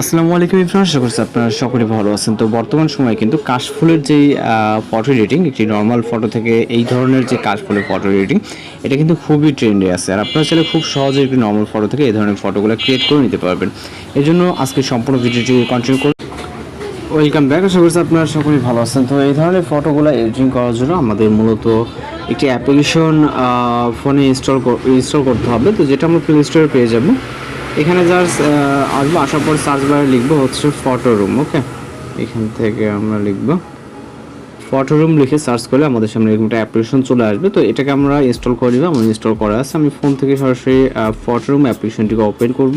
আসসালামু আলাইকুম ইফরান, আশা করছি আপনারা সকলে ভালো আছেন। তো বর্তমান সময়ে কিন্তু কাশফুলের যেই ফটো এডিটিং একটি নর্মাল ফটো থেকে এই ধরনের যে কাশফুলের ফটো এডিটিং এটা কিন্তু খুবই ট্রেন্ডে আছে। আর আপনারা চাইলে খুব সহজে একটি নর্মাল ফটো থেকে এই ধরনের ফটোগুলো ক্রিয়েট করে নিতে পারবেন। এই জন্য আজকে সম্পূর্ণ ভিডিওটি কন্টিনিউ করুন। ওয়েলকাম ব্যাক আশা করছি আপনারা সকলেই ভালো আছেন। তো এই ধরনের ফটোগুলো এডিটিং করার জন্য আমাদের মূলত একটি অ্যাপ্লিকেশন ফোনে ইনস্টল ইনস্টল করতে হবে। তো যেটা আমরা প্লে স্টোরে পেয়ে যাব এখানে জাস্ট আসব, আসার পর সার্চ বারে লিখব হচ্ছে ফটো রুম ওকে এখান থেকে আমরা লিখব। ফটো রুম লিখে সার্চ করলে আমাদের সামনে এরকম একটা অ্যাপ্লিকেশন চলে আসবে। তো এটাকে আমরা ইনস্টল করে দিব আমার ইনস্টল করা আছে। আমি ফোন থেকে সরাসরি ফটো রুম অ্যাপ্লিকেশনটিকে ওপেন করব।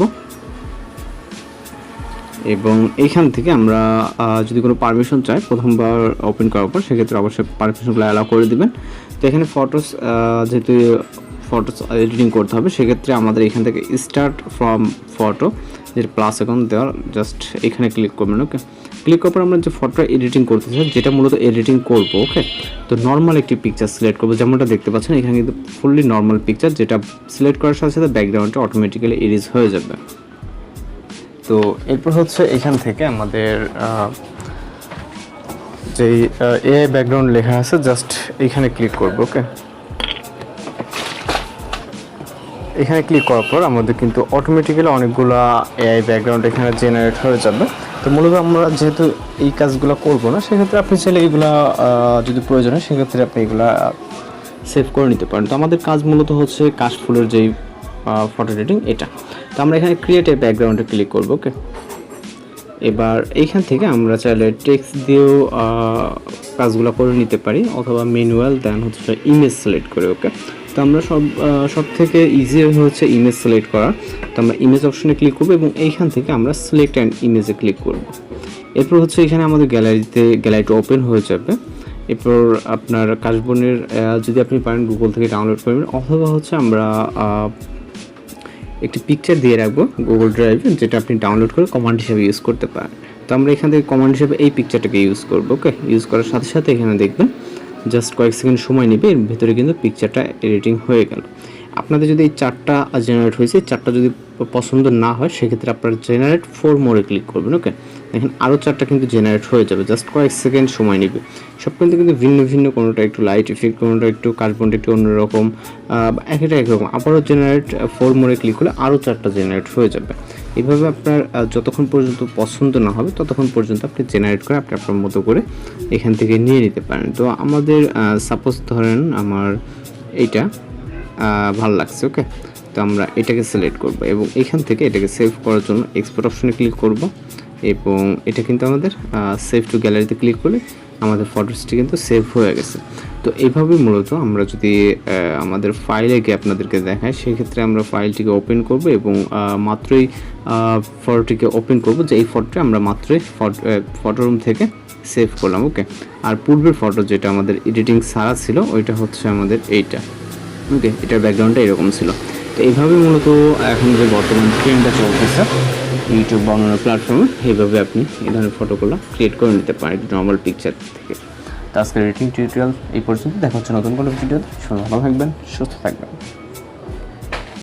এবং এখান থেকে আমরা যদি কোনো পারমিশন চাই প্রথমবার ওপেন করার পর, সেক্ষেত্রে অবশ্যই পারমিশনগুলো অ্যালাউ করে দিবেন। তো এখানে ফটোস যেহেতু ফটোস এডিটিং করতে হবে, সেক্ষেত্রে আমাদের এখান থেকে স্টার্ট ফ্রম ফটো যেটা প্লাস এখন দেওয়ার জাস্ট এখানে ক্লিক করবেন ওকে ক্লিক করার পর আমরা যে ফটোটা এডিটিং করতে চাই, যেটা মূলত এডিটিং করব ওকে তো নর্মাল একটি পিকচার সিলেক্ট করব, যেমনটা দেখতে পাচ্ছেন, এখানে কিন্তু ফুললি নর্মাল পিকচার যেটা সিলেক্ট করার সাথে সাথে ব্যাকগ্রাউন্ডটা অটোমেটিক্যালি এরিজ হয়ে যাবে। তো এরপর হচ্ছে এখান থেকে আমাদের যেই এআই ব্যাকগ্রাউন্ড লেখা আছে জাস্ট এখানে ক্লিক করব ওকে এখানে ক্লিক করার পর আমাদের কিন্তু অটোমেটিক্যালি অনেকগুলো এআই ব্যাকগ্রাউন্ড এখানে জেনারেট হয়ে যাবে। তো মূলত আমরা যেহেতু এই কাজগুলো করব না, সেক্ষেত্রে আপনি চাইলে এগুলা যদি প্রয়োজন হয়, সেক্ষেত্রে আপনি এগুলা সেভ করে নিতে পারেন। তো আমাদের কাজ মূলত হচ্ছে কাশফুলের যেই ফটো এডিটিং এটা। তো আমরা এখানে ক্রিয়েট এ ব্যাকগ্রাউন্ডে ক্লিক করব ওকে এবার এইখান থেকে আমরা চাইলে টেক্সট দিয়েও কাজগুলো করে নিতে পারি, অথবা ম্যানুয়াল দেন হচ্ছে ইমেজ সিলেক্ট করে ওকে তো আমরা সব সব থেকে ইজি হচ্ছে ইমেজ সিলেক্ট করা। তো আমরা ইমেজ অপশনে ক্লিক করব এবং এইখান থেকে আমরা সিলেক্ট অ্যান্ড ইমেজে ক্লিক করব। এরপর হচ্ছে এখানে আমাদের গ্যালারিতে গ্যালারিটা ওপেন হয়ে যাবে। এরপর আপনার কাশবনের যদি আপনি পারেন গুগল থেকে ডাউনলোড করবেন, অথবা হচ্ছে আমরা একটি পিকচার দিয়ে রাখব গুগল ড্রাইভে যেটা আপনি ডাউনলোড করে কমান্ড হিসেবে ইউজ করতে পারেন। তো আমরা এখান থেকে কমান্ড হিসেবে এই পিকচারটাকে ইউজ করব ওকে ইউজ করার সাথে সাথে এখানে দেখবেন জাস্ট কয়েক সেকেন্ড সময় নেবে এর ভেতরে কিন্তু পিকচারটা এডিটিং হয়ে গেল। আপনাদের যদি এই চারটা জেনারেট হয়েছে চারটা যদি পছন্দ না হয়, সেক্ষেত্রে আপনারা জেনারেট ফোর মোড়ে ক্লিক করবেন ওকে দেখেন আরও চারটা কিন্তু জেনারেট হয়ে যাবে জাস্ট কয়েক সেকেন্ড সময় নেবে। সব কিন্তু কিন্তু ভিন্ন ভিন্ন, কোনোটা একটু লাইট ইফেক্ট কোনোটা একটু কার্বনটা একটু অন্যরকম একটা একরকম। আবারও জেনারেট ফোর মোড়ে ক্লিক করলে আরও চারটা জেনারেট হয়ে যাবে। এইভাবে আপনার যতক্ষণ পর্যন্ত পছন্দ না হবে, ততক্ষণ পর্যন্ত আপনি জেনারেট করে আপনি আপনার মতো করে এখান থেকে নিয়ে নিতে পারেন। তো আমাদের সাপোজ ধরেন আমার এইটা ভালো লাগছে ওকে তো আমরা এটাকে সিলেক্ট করব এবং এখান থেকে এটাকে সেভ করার জন্য এক্সপোর্ট অপশনে ক্লিক করব এবং এটা কিন্তু আমাদের সেভ টু গ্যালারিতে ক্লিক করলে আমাদের ফটোসটি কিন্তু সেভ হয়ে গেছে। তো এইভাবে মূলত আমরা যদি আমাদের ফাইলে গিয়ে আপনাদেরকে দেখাই, সেক্ষেত্রে আমরা ফাইলটিকে ওপেন করব এবং মাত্রই ফটোটিকে ওপেন করব যে এই ফটোটা আমরা মাত্রই ফটো রুম থেকে সেভ করলাম ওকে আর পূর্বের ফটো যেটা আমাদের এডিটিং সারা ছিল, ওইটা হচ্ছে আমাদের এইটা। ওকে এটার ব্যাকগ্রাউন্ডটা এরকম ছিল। তো এইভাবে মূলত এখন যে বর্তমান ট্রেন্ডটা চলতেছে ইউটিউব বানানোর প্ল্যাটফর্মে এইভাবে আপনি এই ধরনের ফটোগুলো ক্রিয়েট করে নিতে পারেন নর্মাল পিকচার থেকে। তো আজকের রেটিং টিউটোরিয়াল এই পর্যন্ত। দেখা হচ্ছে নতুন কোনো ভিডিও সবাই ভালো থাকবেন, সুস্থ থাকবেন।